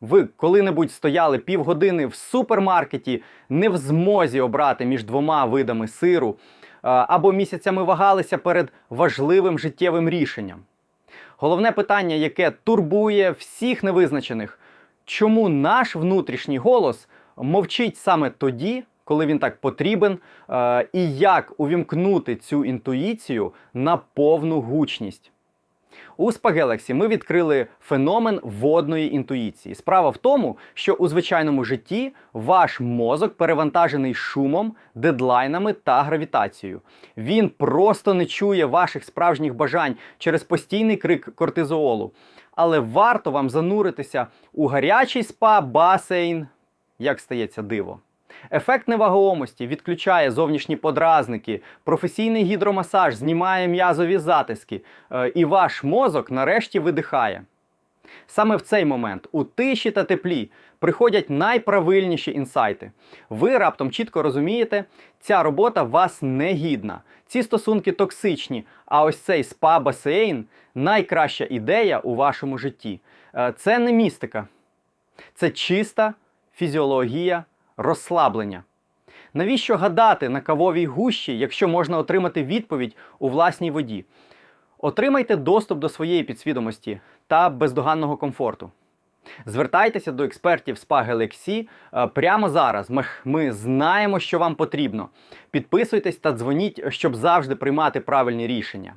Ви коли-небудь стояли півгодини в супермаркеті, не в змозі обрати між двома видами сиру, або місяцями вагалися перед важливим життєвим рішенням. Головне питання, яке турбує всіх невизначених, чому наш внутрішній голос мовчить саме тоді, коли він так потрібен, е, і як увімкнути цю інтуїцію на повну гучність. У Spagalaxy ми відкрили феномен водної інтуїції. Справа в тому, що у звичайному житті ваш мозок перевантажений шумом, дедлайнами та гравітацією. Він просто не чує ваших справжніх бажань через постійний крик кортизолу. Але варто вам зануритися у гарячий спа басейн, як стається диво. Ефект невагомості відключає зовнішні подразники, професійний гідромасаж знімає м'язові затиски, е, і ваш мозок нарешті видихає. Саме в цей момент, у тиші та теплі, приходять найправильніші інсайти. Ви раптом чітко розумієте, ця робота вас не гідна, ці стосунки токсичні, а ось цей спа-басейн найкраща ідея у вашому житті. Е, Це не містика, це чиста фізіологія розслаблення. Навіщо гадати на кавовій гущі, якщо можна отримати відповідь у власній воді? Отримайте доступ до своєї підсвідомості та бездоганного комфорту. Звертайтеся до експертів Spa Galaxy е, прямо зараз. Ми, ми знаємо, що вам потрібно. Підписуйтесь та дзвоніть, щоб завжди приймати правильні рішення.